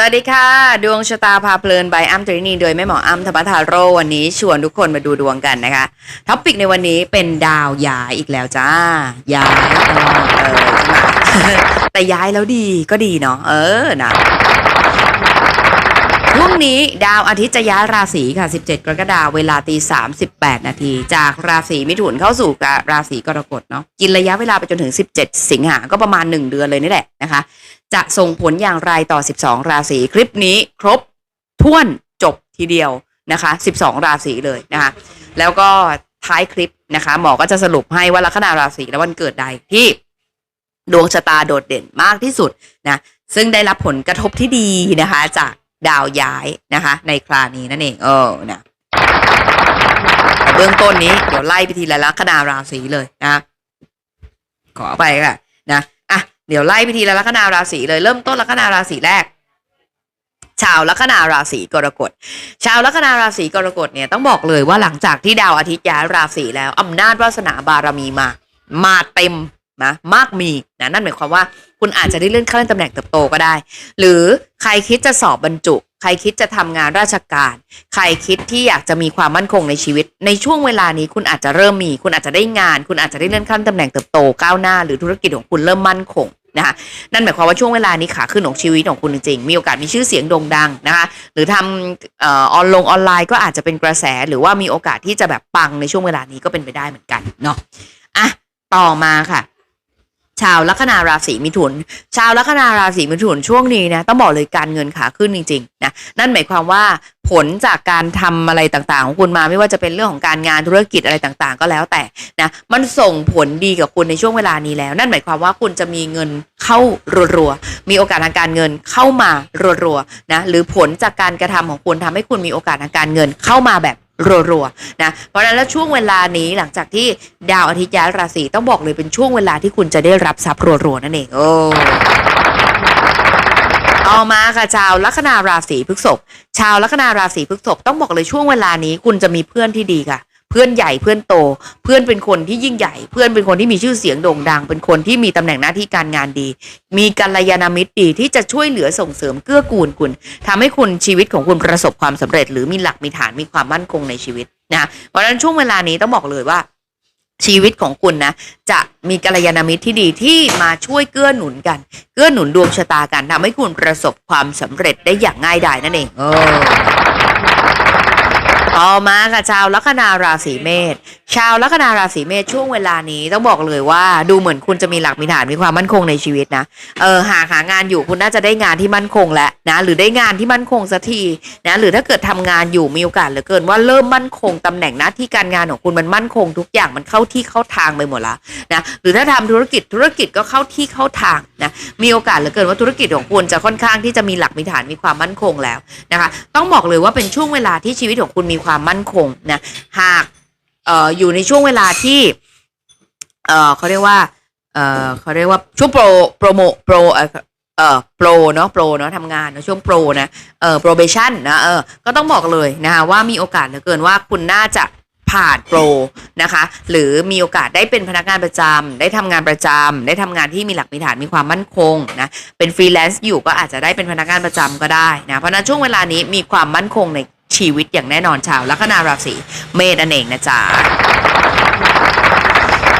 สวัสดีค่ะ ดวงชะตาพาเพลินใบอ้ำตรินีโดยแม่หมออ้ำธรรมทาโรวันนี้ชวนทุกคนมาดูดวงกันนะคะท็อปิกในวันนี้เป็นดาวย้ายอีกแล้วจ้าย้ายเออแต่ย้ายแล้วดีก็ดีเนาะเออนะ ช่งนี้ดาวอาทิตย์จะย้ายราศีค่ะ 17 กรกฎาคมเวลาตี38 นาที จากราศีมิถุนเข้าสู่ราศีกรกฎเนาะกินระยะเวลาไปจนถึง 17 สิงหาก็ประมาณ 1 เดือนเลยนี่แหละนะคะ จะส่งผลอย่างไรต่อ 12 ราศีคลิปนี้ครบถ้วนจบทีเดียวนะคะ 12 ราศีเลยนะคะ แล้วก็ท้ายคลิปนะคะหมอก็จะสรุปให้ว่าลัคนาราศีและวันเกิดใดที่ดวงชะตาโดดเด่นมากที่สุดนะซึ่งได้รับผลกระทบที่ดีนะคะจาก ดาวย้ายนะคะ ในครานี้นั่นเอง เออนะเบื้องต้นนี้เดี๋ยวไล่ไปทีละลัคนาราศีเลยนะขอไปค่ะนะอะเดี๋ยวไล่ไปทีละลัคนาราศีเลยเริ่มต้นลัคนาราศีแรก ชาวลัคนาราศีกรกฎ ชาวลัคนาราศีกรกฎเนี่ยต้องบอกเลยว่าหลังจากที่ดาวอาทิตย์ย้ายราศีแล้วอำนาจวาสนาบารมีมา มาเต็มนะมากมีนะนั่นหมายความว่า คุณอาจจะได้เลื่อนขั้นตำแหน่งเติบโตก็ได้ หรือใครคิดจะสอบบรรจุ ใครคิดจะทำงานราชการ ใครคิดที่อยากจะมีความมั่นคงในชีวิต ในช่วงเวลานี้คุณอาจจะเริ่มมี คุณอาจจะได้งาน คุณอาจจะได้เลื่อนขั้นตำแหน่งเติบโตก้าวหน้า หรือธุรกิจของคุณเริ่มมั่นคงนะคะนั่นหมายความว่าช่วงเวลานี้ขาขึ้นของชีวิตของคุณจริงๆ มีโอกาสมีชื่อเสียงโด่งดังนะคะ หรือทำออออนลงออนไลน์ก็อาจจะเป็นกระแส หรือว่ามีโอกาสที่จะแบบปังในช่วงเวลานี้ก็เป็นไปได้เหมือนกันเนาะ อะ ต่อมาค่ะ ชาวลัคนาราศีมิถุน ชาวลัคนาราศีมิถุนช่วงนี้นะต้องบอกเลยการเงินขาขึ้นจริงๆนะนั่นหมายความว่าผลจากการทำอะไรต่างๆ ของคุณมาไม่ว่าจะเป็นเรื่องของการงานธุรกิจอะไรต่างๆ ก็แล้วแต่นะมันส่งผลดีกับคุณในช่วงเวลานี้แล้ว นั่นหมายความว่าคุณจะมีเงินเข้ารัวๆมีโอกาสทางการเงินเข้ามารัวๆนะหรือผลจากการกระทำของคุณทำให้คุณมีโอกาสทางการเงินเข้ามาแบบ รัวๆนะเพราะฉะนั้นแล้วช่วงเวลานี้หลังจากที่ดาวอาทิตย์ย้ายราศีต้องบอกเลยเป็นช่วงเวลาที่คุณจะได้รับทรัพย์รัวๆนั่นเองโอ้ต่อมาค่ะชาวลัคนาราศีพฤษภชาวลัคนาราศีพฤษภต้องบอกเลยช่วงเวลานี้คุณจะมีเพื่อนที่ดีค่ะ เพื่อนใหญ่เพื่อนโต เพื่อนเป็นคนที่ยิ่งใหญ่ เพื่อนเป็นคนที่มีชื่อเสียงโด่งดัง เป็นคนที่มีตำแหน่งหน้าที่การงานดี มีกัลยาณมิตรดีที่จะช่วยเหลือส่งเสริมเกื้อกูลคุณทำให้คุณชีวิตของคุณประสบความสำเร็จ หรือมีหลักมีฐานมีความมั่นคงในชีวิตนะเพราะฉะนั้นช่วงเวลานี้ต้องบอกเลยว่าชีวิตของคุณนะ จะมีกัลยาณมิตรที่ดีที่มาช่วยเกื้อหนุนกัน เกื้อหนุนดวงชะตากันทำให้คุณประสบความสำเร็จได้อย่างง่ายดายนั่นเองเออ ต่อมาค่ะชาวลัคนาราศีเมษชาวลัคนาราศีเมษช่วงเวลานี้ต้องบอกเลยว่าดูเหมือนคุณจะมีหลักมีฐานมีความมั่นคงในชีวิตนะเออหากหางานอยู่คุณน่าจะได้งานที่มั่นคงแล้วนะหรือได้งานที่มั่นคงสักทีนะหรือถ้าเกิดทำงานอยู่มีโอกาสเหลือเกินว่าเริ่มมั่นคงตำแหน่งหน้าที่การงานของคุณมันมั่นคง ทุกอย่างมันเข้าที่เข้าทางไปหมดแล้วนะหรือถ้าทำธุรกิจธุรกิจก็เข้าที่เข้าทางนะมีโอกาสเหลือเกินว่าธุรกิจของคุณจะค่อนข้างที่จะมีหลักมีฐานมีความมั่นคงแล้วนะคะต้องบอกเลยว่าเป็นช่วงเวลาที่ชีวิตของคุณมีความมั่นคงนะหากอออยู่ในช่วงเวลาที่เออเขาเรียกว่าเออเขาเรียกว่าช่วงโปรโปรโมโปรเออเออโปรเนาะโปรเนาะทำงานเนอะช่วงโปรนะเออ probation นะเออก็ต้องบอกเลยนะคะว่ามีโอกาสเหลือเกินว่าคุณน่าจะผ่านโปรนะคะ หรือมีโอกาสได้เป็นพนักงานประจำได้ทำงานประจำได้ทำงานที่มีหลักมีฐานมีความมั่นคงนะเป็นฟรีแลนซ์อยู่ก็อาจจะได้เป็นพนักงานประจำก็ได้นะเพราะฉะนั้นช่วงเวลานี้มีความมั่นคงใน ชีวิตอย่างแน่นอนชาวลัคนาราศีเมษนั่นเองนะจ๊ะ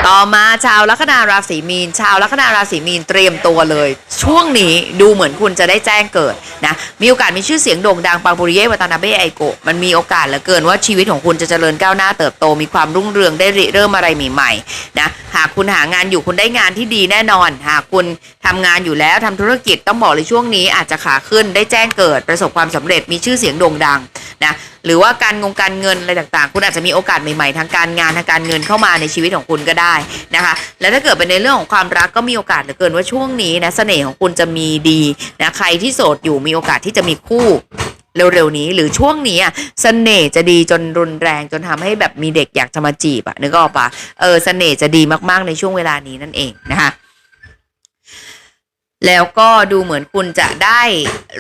ต่อมาชาวลัคนาราศีมีน ชาวลัคนาราศีมีนเตรียมตัวเลย ช่วงนี้ดูเหมือนคุณจะได้แจ้งเกิดนะมีโอกาสมีชื่อเสียงโด่งดังปังปุริเยวาตนาเบะไอโกะมันมีโอกาสเหลือเกินว่าชีวิตของคุณจะเจริญก้าวหน้าเติบโตมีความรุ่งเรืองได้ริเริ่มอะไรใหม่ๆนะหากคุณหางานอยู่คุณได้งานที่ดีแน่นอน หากคุณทำงานอยู่แล้วทำธุรกิจต้องบอกเลยช่วงนี้อาจจะขาขึ้นได้แจ้งเกิดประสบความสำเร็จมีชื่อเสียงโด่งดังนะหรือว่าการงงการเงินอะไรต่างๆ คุณอาจจะมีโอกาสใหม่ๆ ทางการงานทางการเงินเข้ามาในชีวิตของคุณก็ได้นะคะ และถ้าเกิดเป็นในเรื่องของความรักก็มีโอกาสเหลือเกินว่าช่วงนี้นะเสน่ห์ของคุณจะมีดีนะใครที่โสดอยู่มีโอกาสที่จะมีคู่เร็วๆนี้หรือช่วงนี้อะเสน่ห์จะดีจนรุนแรงจนทำให้แบบมีเด็กอยากจะมาจีบอะนึกออกปะเออเสน่ห์จะดีมากๆในช่วงเวลานี้นั่นเองนะคะแล้วก็ดูเหมือนคุณจะได้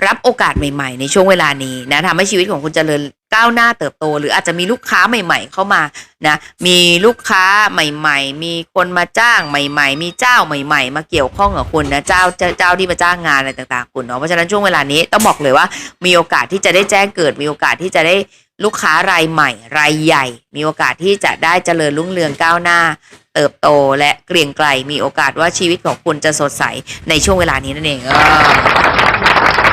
รับโอกาสใหม่ ๆ ในช่วงเวลานี้นะทำให้ชีวิตของคุณจเจริญ ก้าวหน้าเติบโต หรืออาจจะมีลูกค้าใหม่ ๆ เข้ามานะมีลูกค้าใหม่ ๆ มีคนมาจ้างใหม่ ๆ มีเจ้าใหม่ ๆ มาเกี่ยวข้องกับคุณนะเจ้าเจ้าที่มาจ้างงานอะไรต่างๆ คุณเนาะเพราะฉะนั้นช่วงเวลานี้ต้องบอกเลยว่า มีโอกาสที่จะได้แจ้งเกิด มีโอกาสที่จะได้ลูกค้ารายใหม่ รายใหญ่ มีโอกาสที่จะได้เจริญรุ่งเรืองก้าวหน้า เติบโตและเกรียงไกรมีโอกาสว่าชีวิตของคุณจะสดใสในช่วงเวลานี้นั่นเองเออ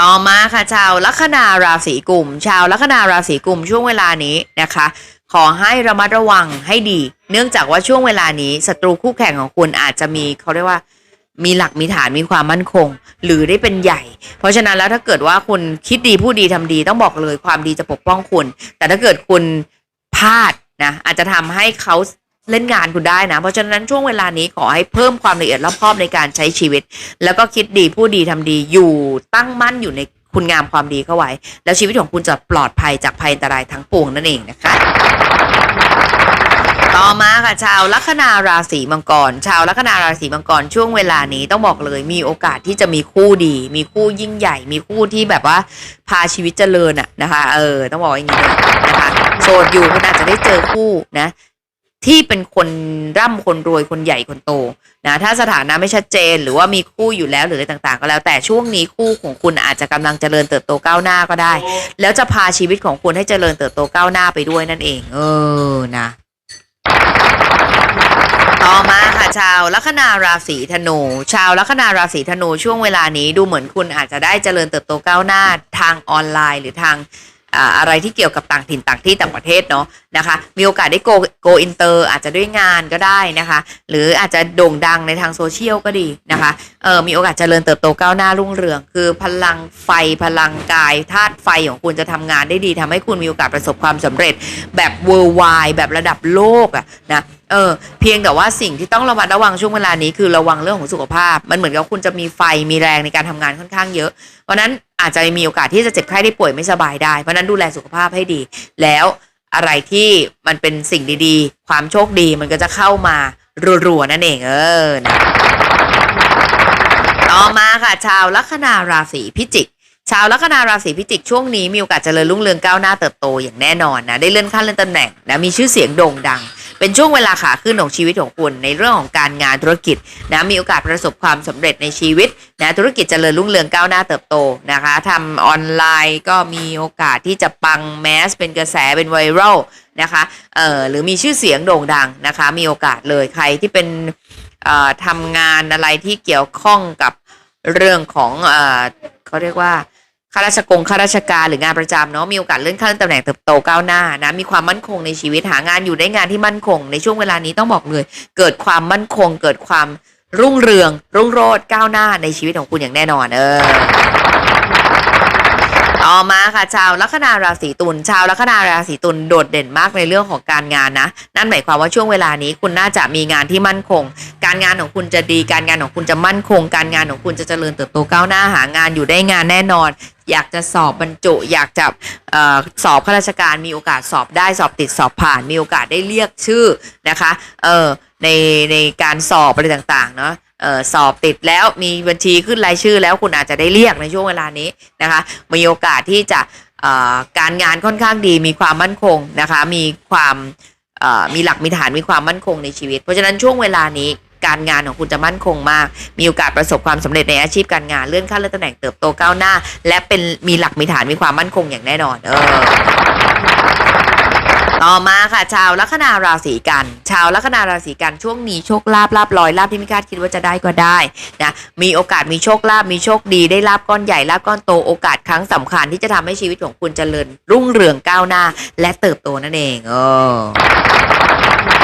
ต่อมาค่ะชาวลัคนาราศีกุมชาวลัคนาราศีกุมช่วงเวลานี้นะคะ ขอให้ระมัดระวังให้ดี เนื่องจากว่าช่วงเวลานี้ศัตรูคู่แข่งของคุณอาจจะมีเขาเรียกว่ามีหลักมีฐานมีความมั่นคง หรือได้เป็นใหญ่ เพราะฉะนั้นแล้วถ้าเกิดว่าคุณคิดดีพูดดีทำดีต้องบอกเลยความดีจะปกป้องคุณ แต่ถ้าเกิดคุณพลาดนะอาจจะทำให้เขา เล่นงานคุณได้นะ เพราะฉะนั้นช่วงเวลานี้ขอให้เพิ่มความละเอียดรอบคอบในการใช้ชีวิต แล้วก็คิดดีพูดดีทำดีอยู่ตั้งมั่นอยู่ในคุณงามความดีเข้าไว้ แล้วชีวิตของคุณจะปลอดภัยจากภัยอันตรายทั้งปวงนั่นเองนะคะ ต่อมาค่ะชาวลัคนาราศีมังกร ชาวลัคนาราศีมังกรช่วงเวลานี้ต้องบอกเลยมีโอกาสที่จะมีคู่ดี มีคู่ยิ่งใหญ่ มีคู่ที่แบบว่าพาชีวิตเจริญอะนะคะ เออต้องบอกอย่างนี้นะคะโสดอยู่คุณอาจจะได้เจอคู่นะ ที่เป็นคนร่ำคนรวยคนใหญ่คนโตนะถ้าสถานะไม่ชัดเจนหรือว่ามีคู่อยู่แล้วหรืออะไรต่างๆ ก็แล้ว แต่ช่วงนี้คู่ของคุณอาจจะกำลังเจริญเติบโตก้าวหน้าก็ได้ แล้วจะพาชีวิตของคุณให้เจริญเติบโตก้าวหน้าไปด้วยนั่นเอง เออนะต่อมาค่ะชาวลัคนาราศีธนู ชาวลัคนาราศีธนูช่วงเวลานี้ดูเหมือนคุณอาจจะได้เจริญเติบโตก้าวหน้าทางออนไลน์ หรือทาง อะไรที่เกี่ยวกับต่างถิ่นต่างที่ต่างประเทศเนาะนะคะ มีโอกาสได้โกโกอินเตอร์อาจจะด้วยงานก็ได้นะคะ หรืออาจจะโด่งดังในทางโซเชียลก็ดีนะคะเออมีโอกาสเจริญเติบโตก้าวหน้ารุ่งเรือง คือพลังไฟพลังกายธาตุไฟของคุณจะทำงานได้ดีทำให้คุณมีโอกาสประสบความสำเร็จแบบ worldwide แบบระดับโลกอะนะ เออเพียงแต่ว่าสิ่งที่ต้องระมัดระวังช่วงเวลานี้คือระวังเรื่องของสุขภาพ มันเหมือนกับคุณจะมีไฟมีแรงในการทำงานค่อนข้างเยอะ เพราะนั้นอาจจะมีโอกาสที่จะเจ็บไข้ได้ป่วยไม่สบายได้ เพราะฉะนั้นดูแลสุขภาพให้ดี แล้วอะไรที่มันเป็นสิ่งดีๆ ความโชคดีมันก็จะเข้ามารัวๆนั่นเองเออนะต่อมาค่ะ ชาวลัคนาราศีพิจิกชาวลัคนาราศีพิจิกช่วงนี้มีโอกาสเจริญรุ่งเรืองก้าวหน้าเติบโตอย่างแน่นอนนะได้เลื่อนขั้นเลื่อนตำแหน่งนะมีชื่อเสียงโด่งดัง เป็นช่วงเวลาขาขึ้นของชีวิตของคุณในเรื่องของการงานธุรกิจนะมีโอกาสประสบความสำเร็จในชีวิตนะธุรกิจเจริญรุ่งเรืองก้าวหน้าเติบโตนะคะทำออนไลน์ก็มีโอกาสที่จะปังแมสเป็นกระแสเป็นไวรัลนะคะเอ่อหรือมีชื่อเสียงโด่งดังนะคะมีโอกาสเลยใครที่เป็นเอ่อทำงานอะไรที่เกี่ยวข้องกับเรื่องของเอ่อเขาเรียกว่า ข้าราชกงข้าราชการหรืองานประจำเนาะมีโอกาสเลื่อนขั้นตำแหน่งเติบโตก้าวหน้านะมีความมั่นคงในชีวิตหางานอยู่ได้งานที่มั่นคง ในช่วงเวลานี้ต้องบอกเลย เกิดความมั่นคง เกิดความรุ่งเรือง รุ่งโรจน์ก้าวหน้าในชีวิตของคุณอย่างแน่นอนเออ ต่อมาค่ะชาวลัคนาราศีตุลชาวลัคนาราศีตุลโดดเด่นมากในเรื่องของการงานนะ นั่นหมายความว่าช่วงเวลานี้คุณน่าจะมีงานที่มั่นคง การงานของคุณจะดี การงานของคุณจะมั่นคง การงานของคุณจะเจริญเติบโตก้าวหน้าหางานอยู่ได้งานแน่นอน อยากจะสอบบรรจุ อยากจะออสอบข้าราชการมีโอกาสสอบได้สอบติดสอบผ่าน มีโอกาสได้เรียกชื่อนะคะเออในในการสอบอะไรต่างๆเนาะ สอบติดแล้วมีบัญชีขึ้นรายชื่อแล้วคุณอาจจะได้เรียกในช่วงเวลานี้นะคะมีโอกาสที่จะการงานค่อนข้างดีมีความมั่นคงนะคะมีความมีหลักมีฐานมีความมั่นคงในชีวิต เพราะฉะนั้นช่วงเวลานี้การงานของคุณจะมั่นคงมาก มีโอกาสประสบความสำเร็จในอาชีพการงานเลื่อนขั้นเลื่อนตำแหน่งเติบโตก้าวหน้า และเป็นมีหลักมีฐานมีความมั่นคงอย่างแน่นอน เออ ต่อมาค่ะ ชาวลัคนาราศีกัน ชาวลัคนาราศีกันช่วงนี้โชคลาภลาบลอยลาบที่ไม่คาดคิดว่าจะได้ก็ได้นะมีโอกาสมีโชคลาภมีโชคดีได้ลาบก้อนใหญ่ลาบก้อนโตโอกาสครั้งสำคัญที่จะทำให้ชีวิตของคุณเจริญรุ่งเรืองก้าวหน้า และเติบโตนั่นเองเออ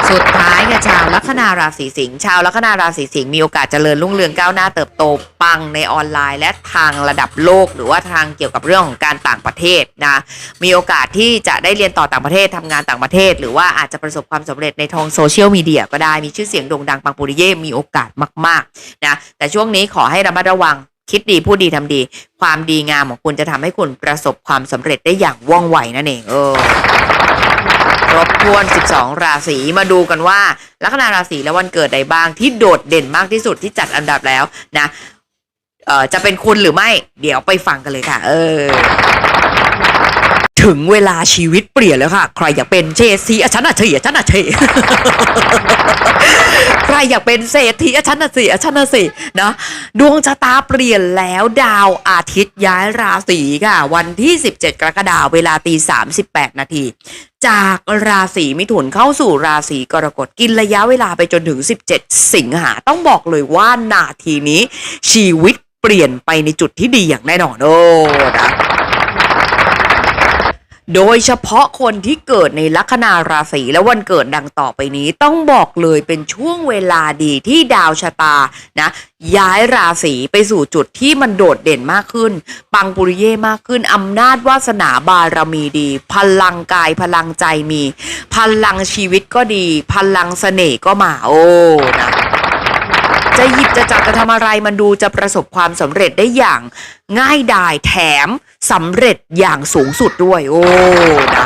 สุดท้ายค่ะชาวลัคนาราศีสิงห์ชาวลัคนาราศีสิงห์มีโอกาสเจริญรุ่งเรืองก้าวหน้าเติบโตปังในออนไลน์ และทางระดับโลก หรือว่าทางเกี่ยวกับเรื่องของการต่างประเทศนะมีโอกาสที่จะได้เรียนต่อต่างประเทศทำงานต่างประเทศ หรือว่าอาจจะประสบความสำเร็จในทางโซเชียลมีเดียก็ได้มีชื่อเสียงโด่งดังปังปุริเย่มีโอกาสมากๆนะแต่ช่วงนี้ขอให้ระมัดระวังคิดดีพูดดีทำดี ความดีงามของคุณจะทำให้คุณประสบความสำเร็จได้อย่างว่องไวนั่นเองเออ ครบถ้วน 12 ราศีมาดูกันว่า ลัคนาราศีและวันเกิดใดบ้างที่โดดเด่นมากที่สุดที่จัดอันดับแล้วนะ เอ่อจะเป็นคุณหรือไม่ เดี๋ยวไปฟังกันเลยค่ะ เออ ถึงเวลาชีวิตเปลี่ยนแล้วค่ะ ใครอยากเป็นเชษฐีอะฉันอะเฉยอะฉันอะเฉยใครอยากเป็นเศรษฐีอะฉันอะสิอะฉันอะสินะดวงชะตาเปลี่ยนแล้วดาวอาทิตย์ย้ายราศีค่ะ วันที่ 17 กรกฎาคมเวลาตี38 นาทีจากราศีมิถุนเข้าสู่ราศีกรกฎกินระยะเวลาไปจนถึง 17 สิงหาต้องบอกเลยว่านาทีนี้ชีวิตเปลี่ยนไปในจุดที่ดีอย่างแน่นอนโอ้นะ โดยเฉพาะคนที่เกิดในลัคนาราศีและวันเกิดดังต่อไปนี้ต้องบอกเลยเป็นช่วงเวลาดีที่ดาวชะตานะย้ายราศีไปสู่จุดที่มันโดดเด่นมากขึ้น ปังปุริเย่มากขึ้นอำนาจวาสนาบารมีดี พลังกายพลังใจมี พลังชีวิตก็ดี พลังเสน่ห์ก็มาโอ้นะ จะหยิบจะจับจะทำอะไรมันดูจะประสบความสำเร็จได้อย่างง่ายดายแถมสำเร็จอย่างสูงสุดด้วย โอ้นะ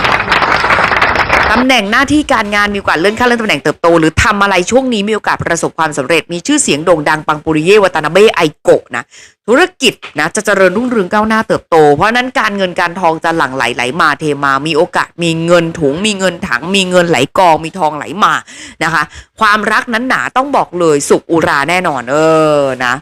ำแหน่งหน้าที่การงานมีโอกาสเลื่อนขั้นเลื่อนตำแหน่งเติบโต หรือทำอะไรช่วงนี้มีโอกาสประสบความสำเร็จมีชื่อเสียงโด่งดังปังปุริเย่วัตนาเบไอโกะนะธุรกิจนะจะเจริญรุ่งเรืองก้าวหน้าเติบโต เพราะนั้นการเงินการทองจะหลั่งไหลไหลมาเทมา มีโอกาสมีเงินถุง มีเงินถัง มีเงินไหลกองมีทองไหลมานะคะ ความรักนั้นหนาต้องบอกเลยสุขอุราแน่นอนเออนะ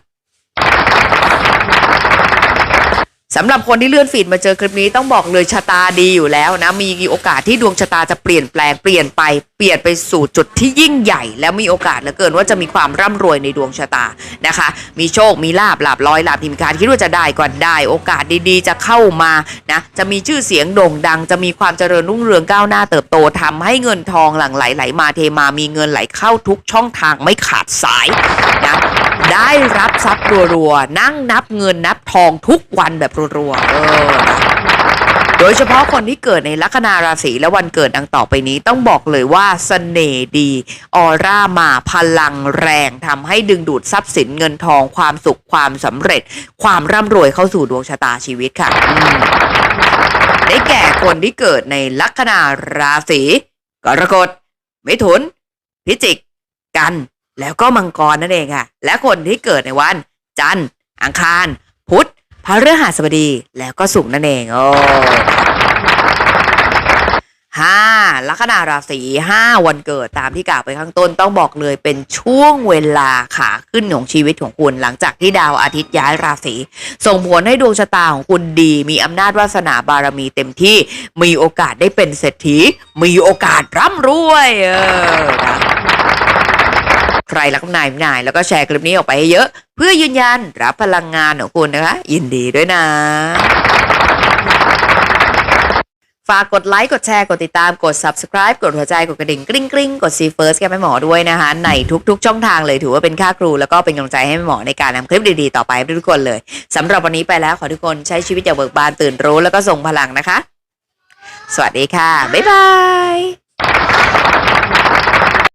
สำหรับคนที่เลื่อนฟีดมาเจอคลิปนี้ต้องบอกเลยชะตาดีอยู่แล้วนะ มีโอกาสที่ดวงชะตาจะเปลี่ยนแปลงเปลี่ยนไปเปลี่ยนไปสู่จุดที่ยิ่งใหญ่ แล้วมีโอกาสเหลือเกินว่าจะมีความร่ำรวยในดวงชะตานะคะ มีโชคมีลาบลาบลอยลาบทิมการคิดว่าจะได้ก็ได้ โอกาสดีๆ จะเข้ามานะจะมีชื่อเสียงโด่งดัง จะมีความเจริญรุ่งเรืองก้าวหน้าเติบโตทำให้เงินทองหลั่งไหลไหลมาเทมามีเงินไหลเข้าทุกช่องทางไม่ขาดสายนะ ได้รับทรัพย์รัวๆ นั่งนับเงินนับทองทุกวันแบบรัวๆ เออ โดยเฉพาะคนที่เกิดในลัคนาราศีและวันเกิดดังต่อไปนี้ต้องบอกเลยว่าสเสน่ห์ดี ออร่ามาพลังแรงทำให้ดึงดูดทรัพย์สินเงินทองความสุขความสำเร็จ ความร่ำรวยเข้าสู่ดวงชะตาชีวิตค่ะ ได้แก่คนที่เกิดในลัคนาราศีกรกฎมิถุน พิจิก กัน แล้วก็มังกรนั่นเองค่ะ และคนที่เกิดในวัน จันทร์ อังคาร พุธพฤหัสบดี แล้วก็ศุกร์นั่นเองโอ้ห้าลัคนาราศีห้าวันเกิดตามที่กล่าวไปข้างต้นต้องบอกเลยเป็นช่วงเวลาขาขึ้นของชีวิตของคุณ หลังจากที่ดาวอาทิตย์ย้ายราศีส่งผลให้ดวงชะตาของคุณดี มีอำนาจวาสนาบารมีเต็มที่มีโอกาสได้เป็นเศรษฐี มีโอกาสร่ำรวยเออนะ ใครรักนายนาย แล้วก็แชร์คลิปนี้ออกไปให้เยอะ เพื่อยืนยันรับพลังงานของคุณนะคะ ยินดีด้วยนะ ฝากกดไลค์ กดแชร์ กดติดตาม กด subscribe กดหัวใจ กดกระดิ่งกริ๊งกริ๊งกด see first กับแม่หมอด้วยนะคะ ในทุกๆ ช่องทางเลยถือว่าเป็นค่าครู แล้วก็เป็นกำลังใจให้แม่หมอในการนำคลิปดีๆ ต่อไปให้ทุกคนเลยสำหรับวันนี้ไปแล้วขอทุกคนใช้ชีวิตอย่างเบิกบานตื่นรู้แล้วก็ส่งพลังนะคะ สวัสดีค่ะบ๊ายบาย